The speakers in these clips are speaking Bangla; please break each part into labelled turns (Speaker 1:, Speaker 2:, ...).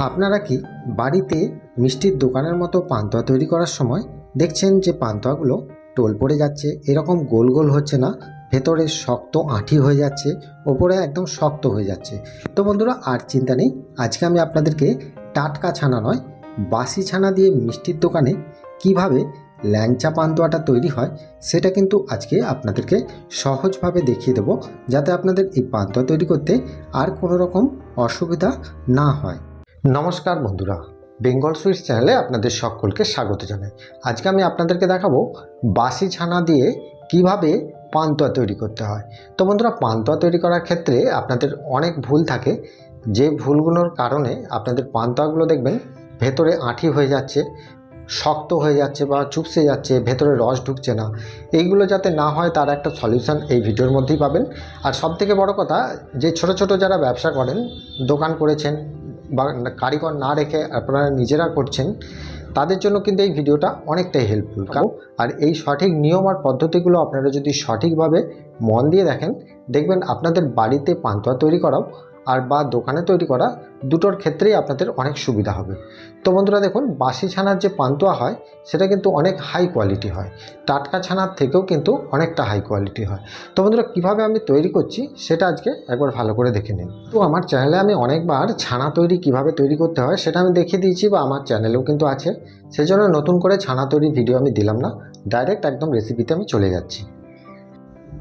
Speaker 1: আপনারা কি বাড়িতে মিষ্টির দোকানের মতো পান্তুয়া তৈরি করার সময় দেখছেন যে পান্তুয়াগুলো টোল পড়ে যাচ্ছে? এরকম গোল গোল হচ্ছে না? ভেতরে শক্ত আঁঠি হয়ে যাচ্ছে, ওপরে একদম শক্ত হয়ে যাচ্ছে। তো বন্ধুরা, আর চিন্তা নেই, আজকে আমি আপনাদেরকে টাটকা ছানা নয়, বাসি ছানা দিয়ে মিষ্টির দোকানে কীভাবে ল্যাংচা পান্তুয়াটা তৈরি হয়, সেটা কিন্তু আজকে আপনাদেরকে সহজভাবে দেখিয়ে দেবো, যাতে আপনাদের এই পান্তুয়া তৈরি করতে আর কোনো রকম অসুবিধা না হয়। নমস্কার বন্ধুরা, বেঙ্গল সুইটস চ্যানেলে আপনাদের সকলকে স্বাগত জানাই। আজকে আমি আপনাদেরকে দেখাবো বাসি ছানা দিয়ে কীভাবে পান্তুয়া তৈরি করতে হয়। তো বন্ধুরা, পান্তুয়া তৈরি করার ক্ষেত্রে আপনাদের অনেক ভুল থাকে। যে ভুলগুলোর কারণে আপনাদের পান্তুয়াগুলো দেখবেন ভেতরে আঁঠি হয়ে যাচ্ছে, শক্ত হয়ে যাচ্ছে বা চুপসে যাচ্ছে, ভেতরে রস ঢুকছে না। এইগুলো যাতে না হয়, তার একটা সলিউশন এই ভিডিওর মধ্যেই পাবেন। আর সবথেকে বড় কথা, যে ছোট ছোট যারা ব্যবসা করেন, দোকান করেছেন বা কারিগর না রেখে আপনারা নিজেরা করছেন, তাদের জন্য কিন্তু এই ভিডিওটা অনেকটাই হেল্পফুল কারণ আর এই সঠিক নিয়ম আর পদ্ধতিগুলো আপনারা যদি সঠিকভাবে মন দিয়ে দেখেন, দেখবেন আপনাদের বাড়িতে পান্তুয়া তৈরি করাও আর বা দোকানে তৈরি করা দুটোর ক্ষেত্রেই আপনাদের অনেক সুবিধা হবে। তো বন্ধুরা দেখুন, বাসি ছানার যে পান্তুয়া হয়, সেটা কিন্তু অনেক হাই কোয়ালিটি হয়। টাটকা ছানার থেকেও কিন্তু অনেকটা হাই কোয়ালিটি হয়। তো বন্ধুরা, কীভাবে আমি তৈরি করছি, সেটা আজকে একবার ভালো করে দেখে নিন। তো আমার চ্যানেলে আমি অনেকবার ছানা তৈরি কীভাবে তৈরি করতে হয়, সেটা আমি দেখিয়ে দিয়েছি বা আমার চ্যানেলেও কিন্তু আছে। সেজন্য নতুন করে ছানা তৈরির ভিডিও আমি দিলাম না ডাইরেক্ট একদম রেসিপিতে আমি চলে যাচ্ছি।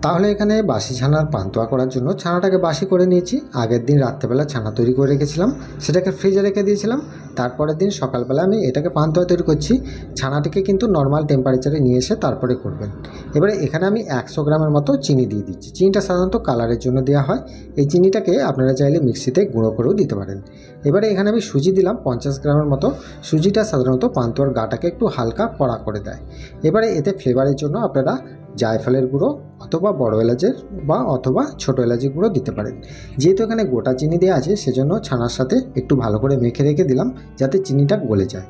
Speaker 1: তাহলে এখানে বাসি ছানার পান্তুয়া করার জন্য ছানাটাকে বাসি করে নিয়েছি। আগের দিন রাত্রেবেলা ছানা তৈরি করে রেখেছিলাম, সেটাকে ফ্রিজে রেখে দিয়েছিলাম। তারপরের দিন সকালবেলা আমি এটাকে পান্তুয়া তৈরি করছি। ছানাটিকে কিন্তু নর্মাল টেম্পারেচারে নিয়ে এসে তারপরে করবেন। এবারে এখানে আমি একশো গ্রামের মতো চিনি দিয়ে দিচ্ছি। চিনিটা সাধারণত কালারের জন্য দেওয়া হয়। এই চিনিটাকে আপনারা চাইলে মিক্সিতে গুঁড়ো করেও দিতে পারেন। এবারে এখানে আমি সুজি দিলাম পঞ্চাশ গ্রামের মতো। সুজিটা সাধারণত পান্তুয়ার গাটাকে একটু হালকা কড়া করে দেয়। এবারে এতে ফ্লেভারের জন্য আপনারা জায়ফলের গুঁড়ো অথবা বড় এলাচের বা অথবা ছোট এলাচের গুঁড়ো দিতে পারেন। যেহেতু এখানে গোটা চিনি দেওয়া আছে, সেজন্য ছানার সাথে একটু ভালো করে মেখে রেখে দিলাম যাতে চিনিটা গলে যায়।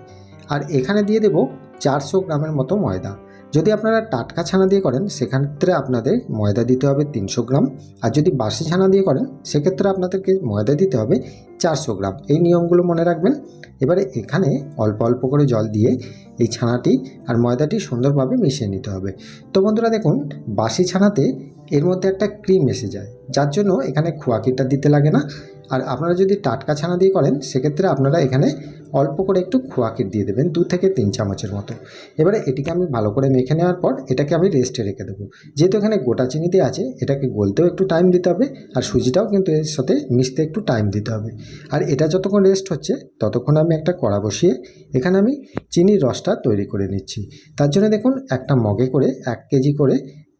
Speaker 1: আর এখানে দিয়ে দেবো চারশো গ্রামের মতো ময়দা। যদি আপনারা টাটকা ছানা দিয়ে করেন সেক্ষেত্রে আপনাদের ময়দা দিতে হবে তিনশো গ্রাম। আর যদি বাসি ছানা দিয়ে করেন, সেক্ষেত্রে আপনাদেরকে ময়দা দিতে হবে চারশো গ্রাম। এই নিয়মগুলো মনে রাখবেন। এবারে এখানে অল্প অল্প করে জল দিয়ে এই ছানাটি আর ময়দাটি সুন্দরভাবে মিশিয়ে নিতে হবে। তো বন্ধুরা দেখুন, বাসি ছানাতে এর মধ্যে একটা ক্রিম এসে যায়, যার জন্য এখানে খোয়াকিটা দিতে লাগে না। আর আপনারা যদি টাটকা ছানা দিয়ে করেন, সেক্ষেত্রে আপনারা এখানে অল্প করে একটু খোয়াকিট দিয়ে দেবেন, দু থেকে তিন চামচের মতো। এবারে এটিকে আমি ভালো করে মেখে নেওয়ার পর এটাকে আমি রেস্টে রেখে দেবো। যেহেতু এখানে গোটা চিনিতে আছে, এটাকে গলতেও একটু টাইম দিতে হবে আর সুজিটাও কিন্তু এর সাথে মিশতে একটু টাইম দিতে হবে। আর এটা যতক্ষণ রেস্ট হচ্ছে, ততক্ষণ আমি একটা কড়া বসিয়ে এখানে আমি চিনির রসটা তৈরি করে নিচ্ছি। তার জন্য দেখুন, একটা মগে করে এক কেজি করে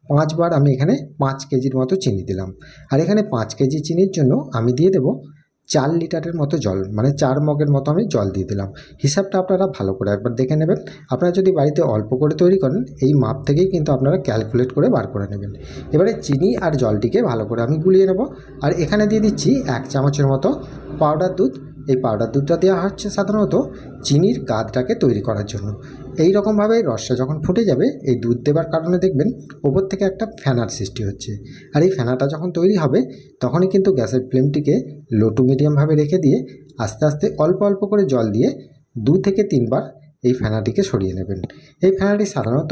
Speaker 1: পাঁচবার আমি এখানে পাঁচ কেজির মতো চিনি দিলাম। আর এখানে পাঁচ কেজি চিনির জন্য আমি দিয়ে দেবো চার লিটারের মতো জল মানে চার মগের মতো আমি জল দিয়ে দিলাম। হিসাবটা আপনারা ভালো করে একবার দেখে নেবেন। আপনারা যদি বাড়িতে অল্প করে তৈরি করেন, এই মাপ থেকেই কিন্তু আপনারা ক্যালকুলেট করে বার করে নেবেন। এবারে চিনি আর জলটিকে ভালো করে আমি গুলিয়ে নেব। আর এখানে দিয়ে দিচ্ছি এক চামচের মতো পাউডার দুধ। এই পাউডার দুধটা দেওয়া হচ্ছে সাধারণত চিনির গাদটাকে তৈরি করার জন্য। এই রকমভাবে রসটা যখন ফুটে যাবে, এই দুধ দেবার কারণে দেখবেন ওপর থেকে একটা ফ্যানার সৃষ্টি হচ্ছে। আর এই ফ্যানাটা যখন তৈরি হবে, তখনই কিন্তু গ্যাসের ফ্লেমটিকে লো টু মিডিয়ামভাবে রেখে দিয়ে আস্তে আস্তে অল্প অল্প করে জল দিয়ে দু থেকে তিনবার এই ফেনাটিকে সরিয়ে নেবেন। এই ফেনাটি সাধারণত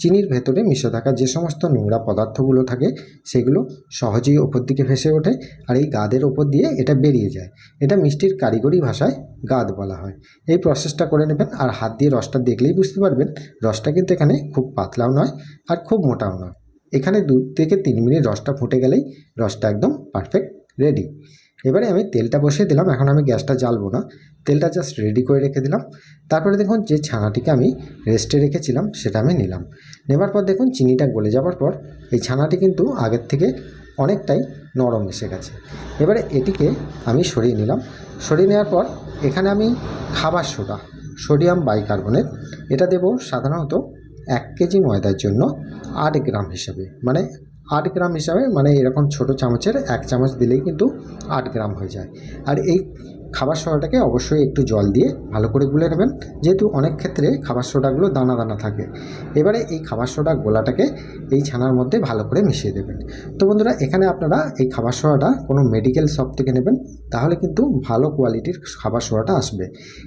Speaker 1: চিনির ভেতরে মিশে থাকা যে সমস্ত নোংরা পদার্থগুলো থাকে, সেগুলো সহজেই ওপর দিকে ভেসে ওঠে আর এই গাদের ওপর দিয়ে এটা বেরিয়ে যায়। এটা মিষ্টির কারিগরি ভাষায় গাদ বলা হয়। এই প্রসেসটা করে নেবেন আর হাত দিয়ে রসটা দেখলেই বুঝতে পারবেন, রসটা কিন্তু এখানে খুব পাতলাও নয় আর খুব মোটাও নয়। এখানে দু থেকে তিন মিনিট রসটা ফুটে গেলেই রসটা একদম পারফেক্ট রেডি এবারে আমি তেলটা বসিয়ে দিলাম, এখন আমি গ্যাসটা জ্বালবো না। তেলটা জাস্ট রেডি করে রেখে দিলাম। তারপরে দেখুন যে ছানাটিকে আমি রেস্টে রেখেছিলাম, সেটা আমি নিলাম। নেবার পর দেখুন চিনিটা গলে যাওয়ার পর এই ছানাটি কিন্তু আগের থেকে অনেকটাই নরম এসে গেছে। এবারে এটিকে আমি সরিয়ে নিলাম। সরিয়ে নেওয়ার পর এখানে আমি খাবার সোডা, সোডিয়াম বাইকার্বনেট, এটা দেব সাধারণত এক কেজি ময়দার জন্য আট গ্রাম হিসাবে মানে আট গ্রাম হিসাবে মানে এরকম ছোট চামচের এক চামচ দিলেই কিন্তু আট গ্রাম হয়ে যায়। আর এই খাবার সোডাটাকে অবশ্যই একটু জল দিয়ে ভালো করে গুলে নেবেন। যেহেতু অনেক ক্ষেত্রে খাবার সোডাগুলো দানা দানা থাকে। এবারে এই খাবার সোডা গোলাটাকে এই ছানার মধ্যে ভালো করে মিশিয়ে দেবেন। তো বন্ধুরা, এখানে আপনারা এই খাবার সোডাটা কোনো মেডিকেল শপ থেকে নেবেন, তাহলে কিন্তু ভালো কোয়ালিটির খাবার সোডাটা আসবে।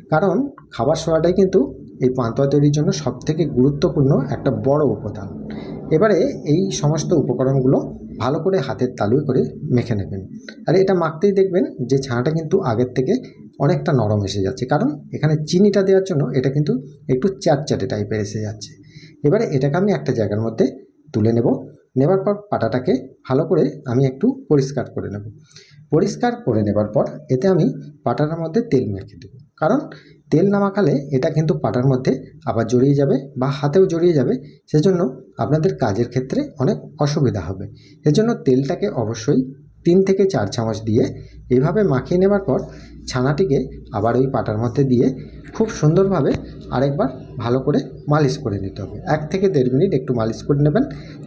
Speaker 1: কারণ খাবার সোডাটাই কিন্তু এই পান্তুয়া তৈরির জন্য সবথেকে গুরুত্বপূর্ণ একটা বড় উপাদান। এবারে এই সমস্ত উপকরণগুলো ভালো করে হাতের তালুয় করে মেখে নেবেন। আর এটা মাখতেই দেখবেন যে ছানাটা কিন্তু আগের থেকে অনেকটা নরম এসে যাচ্ছে। কারণ এখানে চিনিটা দেওয়ার জন্য এটা কিন্তু একটু চ্যাটচ্যাটে টাইপের এসে যাচ্ছে। এবারে এটাকে আমি একটা জায়গার মধ্যে তুলে নেব। নেবার পর পাটাটাকে ভালো করে আমি একটু পরিষ্কার করে নেব। পরিষ্কার করে নেবার পর এতে আমি পাটাটার মধ্যে তেল মেখে দেবো। কারণ তেল না মাখালে এটা কিন্তু পাটার মধ্যে আবার জড়িয়ে যাবে বা হাতেও জড়িয়ে যাবে। সেজন্য আপনাদের কাজের ক্ষেত্রে অনেক অসুবিধা হবে। সেজন্য তেলটাকে অবশ্যই তিন থেকে চার চামচ দিয়ে এভাবে মাখিয়ে নেবার পর ছানাটিকে আবার ওই পাটার মধ্যে দিয়ে খুব সুন্দরভাবে আরেকবার ভালো করে মালিশ করে নিতে হবে। এক থেকে দেড় মিনিট একটু মালিশ করে নেবেন।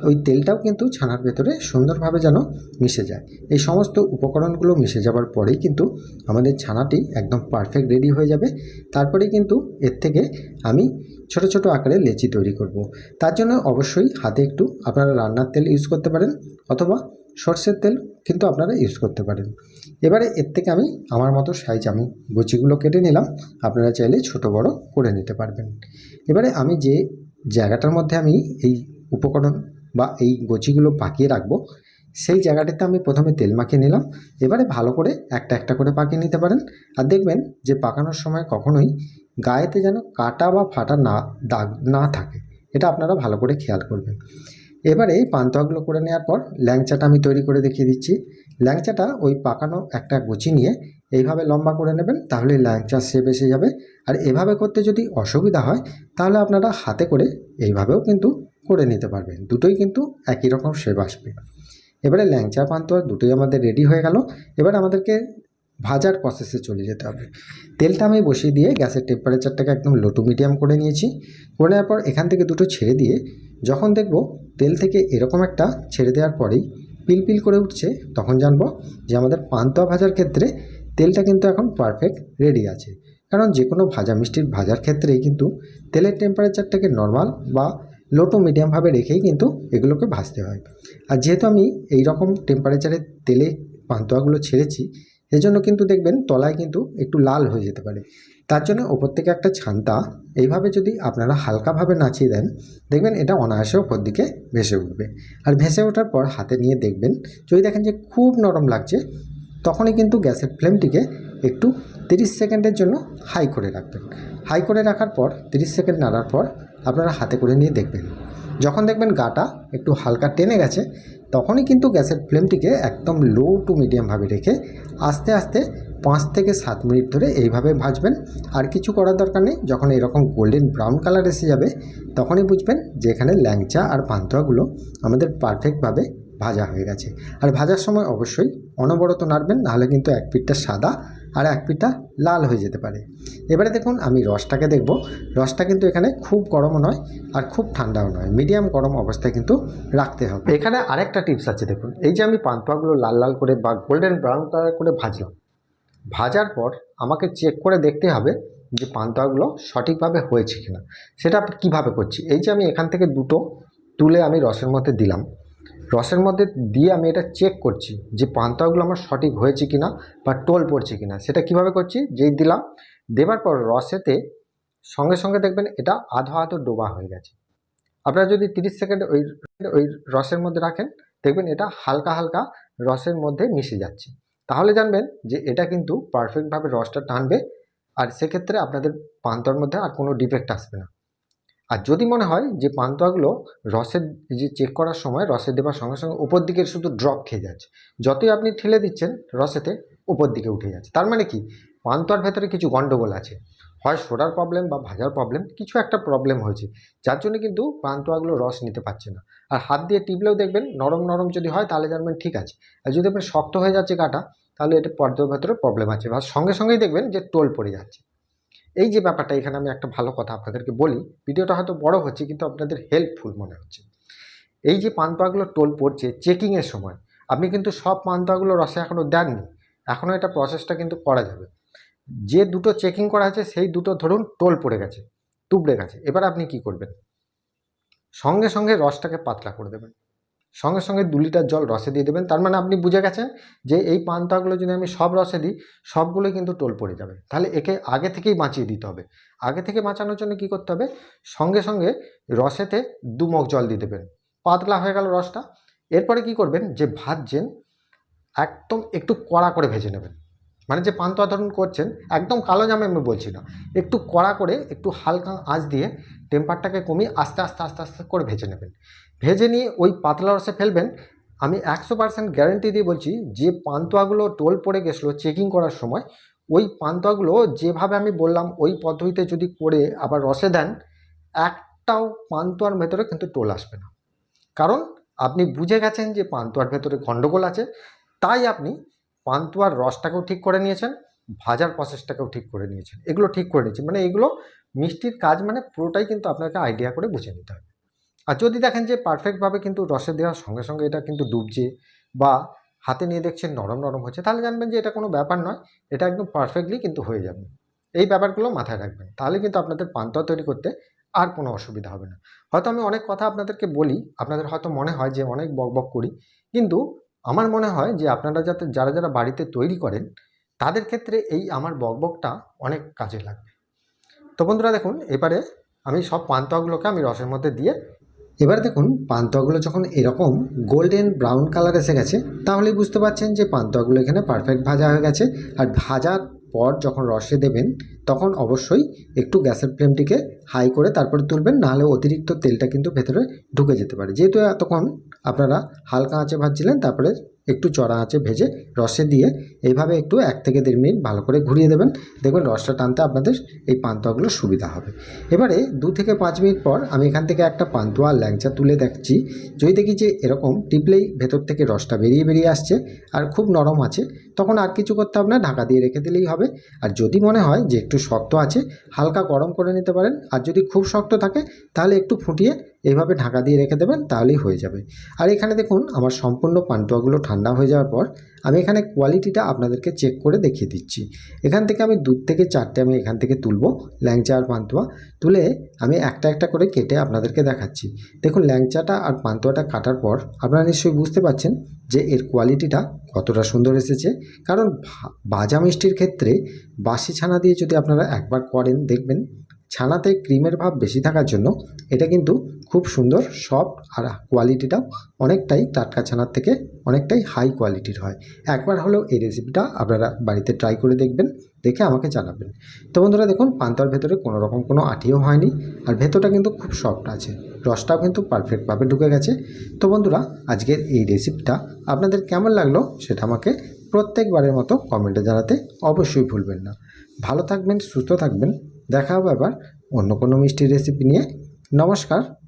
Speaker 1: ওই তেলটাও কিন্তু ছানার ভেতরে সুন্দরভাবে যেন মিশে যায়। এই সমস্ত উপকরণগুলো মিশে যাবার পরেই কিন্তু আমাদের ছানাটি একদম পারফেক্ট রেডি হয়ে যাবে। তারপরেই কিন্তু এর থেকে আমি ছোট ছোট আকারে লেচি তৈরি করব। তার জন্য অবশ্যই হাতে একটু আপনারা রান্নার তেল ইউজ করতে পারেন অথবা সর্ষের তেল কিন্তু আপনারা ইউজ করতে পারেন। এবারে এর থেকে আমি আমার মতো সাইজ আমি গুচিগুলো কেটে নিলাম, আপনারা চাইলে ছোট বড় করে নিতে পারবেন। এবারে আমি যে জায়গাটার মধ্যে আমি এই উপকরণ বা এই গচিগুলো পাকিয়ে রাখব, সেই জায়গাটাতে আমি প্রথমে তেল মাখিয়ে নিলাম। এবারে ভালো করে একটা একটা করে পাকিয়ে নিতে পারেন। আর দেখবেন যে পাকানোর সময় কখনোই গায়েতে যেন কাটা বা ফাটা না দাগ না থাকে। এটা আপনারা ভালো করে খেয়াল করবেন। এবারে পান্তুয়াগুলো করে নেওয়ার পর ল্যাংচাটা আমি তৈরি করে দেখিয়ে দিচ্ছি। ল্যাংচাটা ওই পাকানো একটা গুচি নিয়ে এইভাবে লম্বা করে নেবেন, তাহলে ল্যাংচা শেপ এসে যাবে। আর এভাবে করতে যদি অসুবিধা হয়, তাহলে আপনারা হাতে করে এইভাবেও কিন্তু করে নিতে পারবেন। দুটোই কিন্তু একই রকম শেপ আসবে। এবারে ল্যাংচা পান্তুয়া দুটোই আমাদের রেডি হয়ে গেল। এবার আমাদেরকে ভাজার প্রসেসে চলে যেতে হবে। তেলটা আমি বসিয়ে দিয়ে গ্যাসের টেম্পারেচারটাকে একদম লো টু মিডিয়াম করে নিয়েছি। করে নেওয়ার পর এখান থেকে দুটো ছেড়ে দিয়ে যখন দেখব তেল থেকে এরকম একটা ছেড়ে দেওয়ার পরেই পিল পিল করে উঠছে, তখন জানব যে আমাদের পান্তুয়া ভাজার ক্ষেত্রে তেলটা কিন্তু এখন পারফেক্ট রেডি আছে। কারণ যে কোনো ভাজা মিষ্টির ভাজার ক্ষেত্রেই কিন্তু তেলের টেম্পারেচারটাকে নর্মাল বা লো টু মিডিয়ামভাবে রেখেই কিন্তু এগুলোকে ভাজতে হয়। আর যেহেতু আমি এই রকম টেম্পারেচারে তেলে পান্তুয়াগুলো ছেড়েছি এজন্য কিন্তু দেখবেন তলায় কিন্তু একটু লাল হয়ে যেতে পারে। তার জন্য ওপর থেকে একটা ছান্তা, এইভাবে যদি আপনারা হালকাভাবে নাচিয়ে দেন, দেখবেন এটা অনায়াসে ওপর দিকে ভেসে উঠবে। আর ভেসে ওঠার পর হাতে নিয়ে দেখবেন, যদি দেখেন যে খুব নরম লাগছে, তখনই কিন্তু গ্যাসের ফ্লেমটিকে একটু তিরিশ সেকেন্ডের জন্য হাই করে রাখবেন। হাই করে রাখার পর, তিরিশ সেকেন্ড নাড়ার পর আপনারা হাতে করে নিয়ে দেখবেন। যখন দেখবেন গাটা একটু হালকা টেনে গেছে, তখনই কিন্তু গ্যাসের ফ্লেমটিকে একদম লো টু মিডিয়ামভাবে রেখে আস্তে আস্তে পাঁচ থেকে সাত মিনিট ধরে এইভাবে ভাজবেন। আর কিছু করার দরকার নেই, যখন এরকম গোল্ডেন ব্রাউন কালার এসে যাবে, তখনই বুঝবেন যে এখানে ল্যাংচা আর পান্তুয়াগুলো আমাদের পারফেক্টভাবে ভাজা হয়ে গেছে। আর ভাজার সময় অবশ্যই অনবরত নাড়বেন, নাহলে কিন্তু এক পিঠটা সাদা আর এক পিঠটা লাল হয়ে যেতে পারে। এবারে দেখুন, আমি রসটাকে দেখব। রসটা কিন্তু এখানে খুব গরমও নয় আর খুব ঠান্ডাও নয়। মিডিয়াম গরম অবস্থায় কিন্তু রাখতে হবে। এখানে আরেকটা টিপস আছে দেখুন। এই যে আমি পান্তুয়াগুলো লাল লাল করে বা গোল্ডেন ব্রাউন কালার করে ভাজলাম, ভাজার পর আমাকে চেক করে দেখতে হবে যে পান্তুয়াগুলো সঠিকভাবে হয়েছে কিনা। সেটা কীভাবে করছি? এই যে আমি এখান থেকে দুটো তুলে আমি রসের মধ্যে দিলাম। রসের মধ্যে দিয়ে আমি এটা চেক করছি যে পান্তাগুলো আমার সঠিক হয়েছে কিনা বা টোল পড়ছে কিনা। সেটা কীভাবে করছি? যেই দিলাম, দেবার পর রসেতে সঙ্গে সঙ্গে দেখবেন এটা আধো আধো ডোবা হয়ে গেছে। আপনারা যদি তিরিশ সেকেন্ড ওই ওই রসের মধ্যে রাখেন, দেখবেন এটা হালকা হালকা রসের মধ্যে মিশে যাচ্ছে। তাহলে জানবেন যে এটা কিন্তু পারফেক্টভাবে রসটা টানবে, আর সেক্ষেত্রে আপনাদের পান্তর মধ্যে আর কোনো ডিফেক্ট আসবে না। আর যদি মনে হয় যে পান্তুয়াগুলো রসের যে চেক করার সময় রসে দেওয়ার সঙ্গে সঙ্গে উপর দিকে শুধু ড্রপ খেয়ে যাচ্ছে। যতই আপনি ঠেলে দিচ্ছেন, রসেতে উপর দিকে উঠে যাচ্ছে। তার মানে কি? পান্তুয়ার ভেতরে কিছু গণ্ডগোল আছে। হয় সোডার প্রবলেম বা ভাজার প্রবলেম কিছু একটা প্রবলেম হয়েছে। যার জন্য কিন্তু পান্তুয়াগুলো রস নিতে পারছে না। আর হাত দিয়ে টিপলেও দেখবেন নরম নরম যদি হয় তাহলে জানবেন ঠিক আছে। আর যদি দেখবেন শক্ত হয়ে যাচ্ছে কাটা, তাহলে এটা পর্দার ভেতরে প্রবলেম আছে। বা সঙ্গে সঙ্গেই দেখবেন যে টোল পড়ে যাচ্ছে। এই যে ব্যাপারটা, এখানে আমি একটা ভালো কথা আপনাদেরকে বলি, ভিডিওটা হয়তো বড় হচ্ছে, কিন্তু আপনাদের হেল্পফুল মনে হচ্ছে। এই যে পান্তুয়াগুলো টোল পড়ছে চেকিংয়ের সময়, আপনি কিন্তু সব পান্তুয়াগুলো রসে এখনও দেননি এখনও এটা প্রসেসটা কিন্তু করা যাবে। যে দুটো চেকিং করা আছে, সেই দুটো ধরুন টোল পড়ে গেছে, তুবড়ে গেছে, এবার আপনি কি করবেন? সঙ্গে সঙ্গে রসটাকে পাতলা করে দেবেন। সঙ্গে সঙ্গে দু লিটার জল রসে দিয়ে দেবেন। তার মানে আপনি বুঝে গেছেন যে এই পান্তাগুলো যদি আমি সব রসে দিই, সবগুলোই কিন্তু টোল পড়ে যাবে। তাহলে একে আগে থেকেই বাঁচিয়ে দিতে হবে। আগে থেকে বাঁচানোর জন্য কি করতে হবে? সঙ্গে সঙ্গে রসেতে দু মগ জল দিয়ে দেবেন। পাতলা হয়ে গেল রসটা। এরপরে কি করবেন? যে ভাজছেন, একদম একটু কড়া করে ভেজে নেবেন। মানে যে পান্তুয়া ধরুন করছেন, একদম কালো জামে আমি বলছি না। একটু কড়া করে একটু হালকা আঁচ দিয়ে টেম্পারটাকে কমিয়ে আস্তে আস্তে আস্তে আস্তে করে ভেজে নেবেন। ভেজে নিয়ে ওই পাতলা রসে ফেলবেন। আমি একশো পার্সেন্ট গ্যারেন্টি দিয়ে বলছি, যে পান্তুয়াগুলো টোল পড়ে গেছিল চেকিং করার সময়, ওই পান্তুয়াগুলো যেভাবে আমি বললাম, ওই পদ্ধতিতে যদি করে আবার রসে দেন, একটাও পান্তুয়ার ভেতরে কিন্তু টোল আসবে না। কারণ আপনি বুঝে গেছেন যে পান্তুয়ার ভেতরে গণ্ডগোল আছে, তাই আপনি পান্তুয়ার রসটাকেও ঠিক করে নিয়েছেন, ভাজার প্রসেসটাকেও ঠিক করে নিয়েছেন। এগুলো ঠিক করে নিয়েছেন। মানে এগুলো মিষ্টির কাজ মানে পুরোটাই কিন্তু আপনাকে আইডিয়া করে বুঝে নিতে হবে। আর যদি দেখেন যে পারফেক্টভাবে কিন্তু রসে দেওয়ার সঙ্গে সঙ্গে এটা কিন্তু ডুবছে বা হাতে নিয়ে দেখছেন নরম নরম হচ্ছে, তাহলে জানবেন যে এটা কোনো ব্যাপার নয়, এটা একদম পারফেক্টলি কিন্তু হয়ে যাবে। এই ব্যাপারগুলো মাথায় রাখবেন, তাহলে কিন্তু আপনাদের পান্তুয়া তৈরি করতে আর কোনো অসুবিধা হবে না। হয়তো আমি অনেক কথা আপনাদেরকে বলি, আপনাদের হয়তো মনে হয় যে অনেক বক বক করি, কিন্তু আমার মনে হয় যে আপনারা যাতে, যারা যারা বাড়িতে তৈরি করেন, তাদের ক্ষেত্রে এই আমার বকবকটা অনেক কাজে লাগবে। তো বন্ধুরা দেখুন, এবারে আমি সব পান্তুয়াগুলোকে আমি রসের মধ্যে দিয়ে এবার দেখুন পান্তুয়াগুলো যখন এরকম গোল্ডেন ব্রাউন কালার এসে গেছে, তাহলেই বুঝতে পারছেন যে পান্তুয়াগুলো এখানে পারফেক্ট ভাজা হয়ে গেছে। আর ভাজার পর যখন রসে দেবেন তখন অবশ্যই একটু গ্যাসের ফ্লেমটিকে হাই করে তারপরে তুলবেন, নাহলে অতিরিক্ত তেলটা কিন্তু ভেতরে ঢুকে যেতে পারে। যেহেতু এতক্ষণ আপনারা হালকা আঁচে ভাজছিলেন, তারপরে একটু চড়া আঁচে ভেজে রসে দিয়ে এইভাবে একটু এক থেকে দেড় মিনিট ভালো করে ঘুরিয়ে দেবেন। দেখবেন রসটা টানতে আপনাদের এই পান্তুয়াগুলো সুবিধা হবে। এবারে দু থেকে পাঁচ মিনিট পর আমি এখান থেকে একটা পান্তুয়া ল্যাংচা তুলে দেখছি। যদি দেখি যে এরকম টিপলেই ভেতর থেকে রসটা বেরিয়ে বেরিয়ে আসছে আর খুব নরম আছে, তখন আর কিছু করতে হবে না, ঢাকা দিয়ে রেখে দিলেই হবে। আর যদি মনে হয় যে শক্ত আছে, হালকা গরম করে নিতে পারেন। আর যদি খুব শক্ত থাকে, তাহলে একটু ফুটিয়ে এইভাবে ঢাকা দিয়ে রেখে দেবেন, তাহলেই হয়ে যাবে। আর এখানে দেখুন, আমার সম্পূর্ণ পান্তুয়াগুলো ঠান্ডা হয়ে যাওয়ার পর আমি এখানে কোয়ালিটিটা আপনাদেরকে চেক করে দেখিয়ে দিচ্ছি। এখান থেকে আমি দু থেকে চারটে আমি এখান থেকে তুলবো ল্যাংচা আর পান্তুয়া। তুলে আমি একটা একটা করে কেটে আপনাদেরকে দেখাচ্ছি। দেখুন, ল্যাংচাটা আর পান্তুয়াটা কাটার পর আপনারা নিশ্চয়ই বুঝতে পারছেন যে এর কোয়ালিটিটা কতটা সুন্দর এসেছে। কারণ ভাজা মিষ্টির ক্ষেত্রে বাসি ছানা দিয়ে যদি আপনারা একবার করেন, দেখবেন ছানাতে ক্রিমের ভাব বেশি থাকার জন্য এটা কিন্তু খুব সুন্দর, সফট আর কোয়ালিটিটাও অনেকটাই টাটকা ছানার থেকে অনেকটাই হাই কোয়ালিটির হয়। একবার হলেও এই রেসিপিটা আপনারা বাড়িতে ট্রাই করে দেখবেন, দেখে আমাকে জানাবেন। তো বন্ধুরা দেখুন, পান্তার ভেতরে কোনো রকম কোনো আঠিও হয়নি আর ভেতরটা কিন্তু খুব সফট আছে। রসটাও কিন্তু পারফেক্টভাবে ঢুকে গেছে। তো বন্ধুরা, আজকের এই রেসিপিটা আপনাদের কেমন লাগল সেটা আমাকে প্রত্যেকবারের মতো কমেন্টে জানাতে অবশ্যই ভুলবেন না। ভালো থাকবেন, সুস্থ থাকবেন। দেখা হবে আবার অন্য কোনো মিষ্টির রেসিপি নিয়ে। নমস্কার।